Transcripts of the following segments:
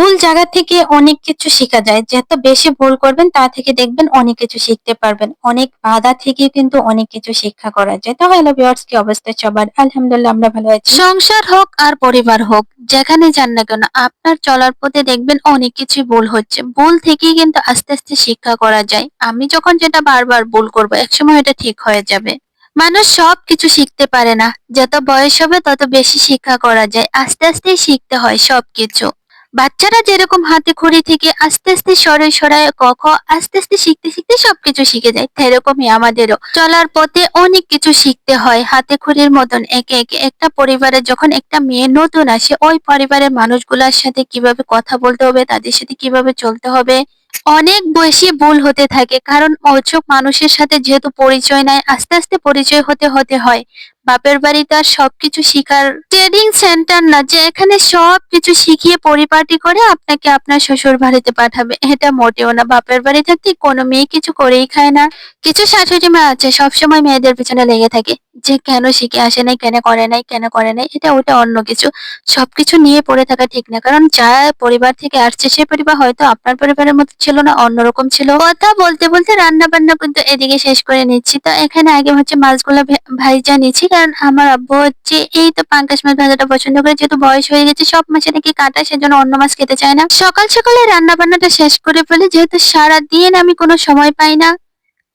ভুল জায়গা থেকে অনেক কিছু শেখা যায়। যত বেশি ভুল করবেন, তা থেকে দেখবেন অনেক কিছু শিখতে পারবেন। অনেক বাধা থেকে কিন্তু অনেক কিছু শিক্ষা করা যায়। তো হ্যালো ভিউয়ার্স, কি অবস্থা সবার? আলহামদুলিল্লাহ, আমরা ভালো আছি। সংসার হোক আর পরিবার হোক, যেখানে যান না কেন, আপনার চলার পথে দেখবেন অনেক কিছুই ভুল হচ্ছে। ভুল থেকেই কিন্তু আস্তে আস্তে শিক্ষা করা যায়। আমি যখন যেটা বারবার ভুল করব, একসময় এটা ঠিক হয়ে যাবে। মানুষ সব কিছু শিখতে পারে না। যত বয়স হবে, তত বেশি শিক্ষা করা যায়। আস্তে আস্তেই শিখতে হয় সবকিছু। বাচ্চারা যেরকম হাতে খড়ি থেকে আস্তে আস্তে সরে সরায় ক, খ, আস্তে আস্তে শিখতে শিখতে সবকিছু শিখে যায়, সেরকমই আমাদেরও। চলার পথে অনেক কিছু শিখতে হয়, হাতে খড়ির মতন একে একে। একটা পরিবারে যখন একটা মেয়ে নতুন আসে, ওই পরিবারের মানুষগুলোর সাথে কীভাবে কথা বলতে হবে, তাদের সাথে কীভাবে চলতে হবে, অনেক বেশি ভুল হতে থাকে। কারণ অচোক মানুষের সাথে যেহেতু পরিচয় নাই, আস্তে আস্তে পরিচয় হতে হতে হয়। বাপের বাড়িতে আর সবকিছু শিখার ট্রেনিং সেন্টার না, যে এখানে সবকিছু শিখিয়ে পরিপাটি করে আপনাকে আপনার শ্বশুর বাড়িতে পাঠাবে। এটা মোটেও না। বাপের বাড়ি থাকতে কোনো মেয়ে কিছু করেই খায় না। কিছু শাশুড়ি মা আছে, সবসময় মেয়েদের পিছনে লেগে থাকে। যে কেন শিখে আসে নাই, কেন করে নাই, কেন করে নাই, এটা ওটা অন্য কিছু। সবকিছু নিয়ে পড়ে থাকা ঠিক না। কারণ যা পরিবার থেকে আসছে, সে পরিবার হয়তো আপনার পরিবারের মতো ছিল না, অন্যরকম ছিল। কথা বলতে বলতে রান্না বান্না কিন্তু এদিকে শেষ করে নিচ্ছি। তো এখানে আগে হচ্ছে মাছগুলো ভাইজা নিচ্ছি। কারণ আমার আব্বু হচ্ছে, এই তো পাঙ্কাশ মাছ ভাজাটা পছন্দ করে, যেহেতু বয়স হয়ে গেছে, সব মাছে নাকি কাটা সেজন্য অন্য মাছ খেতে চায় না। সকাল সকালে রান্না বান্নাটা শেষ করে ফেলে, যেহেতু সারা দিন আমি কোনো সময় পাই না।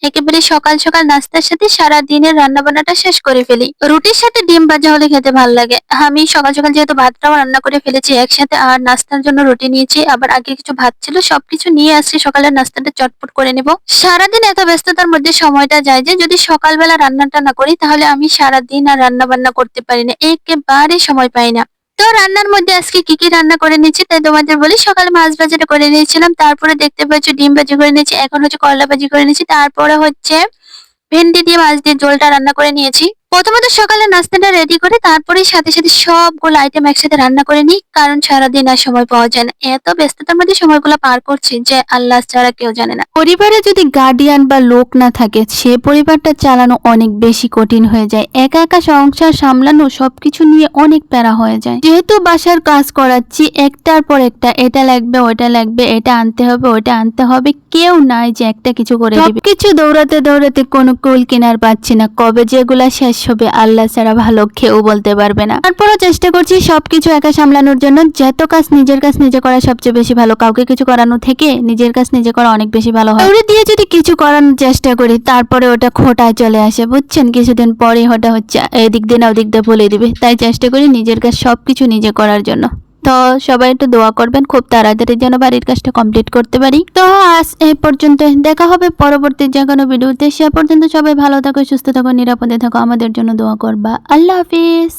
একেবারে সকাল সকাল নাস্তার সাথে সারা দিনের রান্না বান্নাটা শেষ করে ফেলি। রুটির সাথে ডিম ভাজা হলে খেতে ভালো লাগে। আমি সকাল সকাল যেহেতু ভাতটাও রান্না করে ফেলেছি, একসাথে আর নাস্তার জন্য রুটি নিয়েছি, আবার আগে কিছু ভাত ছিল, সবকিছু নিয়ে আসছি, সকালের নাস্তাটা চটপট করে নেব। সারাদিন এত ব্যস্ততার মধ্যে সময়টা যায় যে, যদি সকালবেলা রান্নাটা না করি, তাহলে আমি সারাদিন আর রান্না বান্না করতে পারি না, একেবারে সময় পাই না। তো রান্নার মধ্যে আজকে কি কি রান্না করে নিয়েছি তাই তোমাদের বলি, সকালে মাছ ভাজাটা করে নিয়েছিলাম, তারপরে দেখতে পাচ্ছ ডিম ভাজি করে নিয়েছি, এখন হচ্ছে করলা ভাজি করে নিয়েছি, তারপরে হচ্ছে ভেন্ডি দিয়ে মাছ দিয়ে ঝোলটা রান্না করে নিয়েছি। প্রথমত সকালে নাস্তাটা রেডি করে তারপরে সাথে সাথে সবগুলো আইটেম একসাথে রান্না করে নিই কারণ সারাদিন আর সময় পাওয়া যায় না। এত ব্যস্ততার মধ্যে সময়গুলো পার করছি যে আল্লাহ ছাড়া কেউ জানে না। পরিবারে যদি গার্ডিয়ান বা লোক না থাকে সে পরিবারটা চালানো অনেক বেশি কঠিন হয়ে যায়। একা একা সংসার সামলানো সবকিছু নিয়ে অনেক প্যারা হয়ে যায়। যেহেতু বাসার কাজ করাচ্ছি একটার পর একটা এটা লাগবে ওটা লাগবে এটা আনতে হবে ওটা আনতে হবে কেউ নাই যে একটা কিছু করে দিবে। কিছু দৌড়াতে দৌড়াতে কোনো কুল কিনার পাচ্ছি না। কবে যেগুলা শেষ হবে আল্লাহ ছাড়া ভালো কেউ বলতে পারবে না। তারপরও চেষ্টা করছি সবকিছু একা সামলানোর জন্য। যত কাজ নিজের কাজ নিজে করা সবচেয়ে বেশি ভালো, কাউকে কিছু করানো থেকে নিজের কাজ নিজে করা অনেক বেশি ভালো হয়। ওরে দিয়ে যদি কিছু করানোর চেষ্টা করি, তারপরে ওটা খোটায় চলে আসে, বুঝছেন? কিছুদিন পরে ওটা হচ্ছে, এদিক দিয়ে না ওদিক দিয়ে বলে দিবে। তাই চেষ্টা করি নিজের কাজ সবকিছু নিজে করার জন্য। তো সবাই একটু দোয়া করবেন, খুব তাড়াতাড়ি যেন বাড়ির কাজটা কমপ্লিট করতে পারি। তো আজ এই পর্যন্ত, দেখা হবে পরবর্তী যে কোনো ভিডিওতে। সে পর্যন্ত সবাই ভালো থাকো, সুস্থ থাকো, নিরাপদে থাকো। আমাদের জন্য দোয়া করবা। আল্লাহ হাফিজ।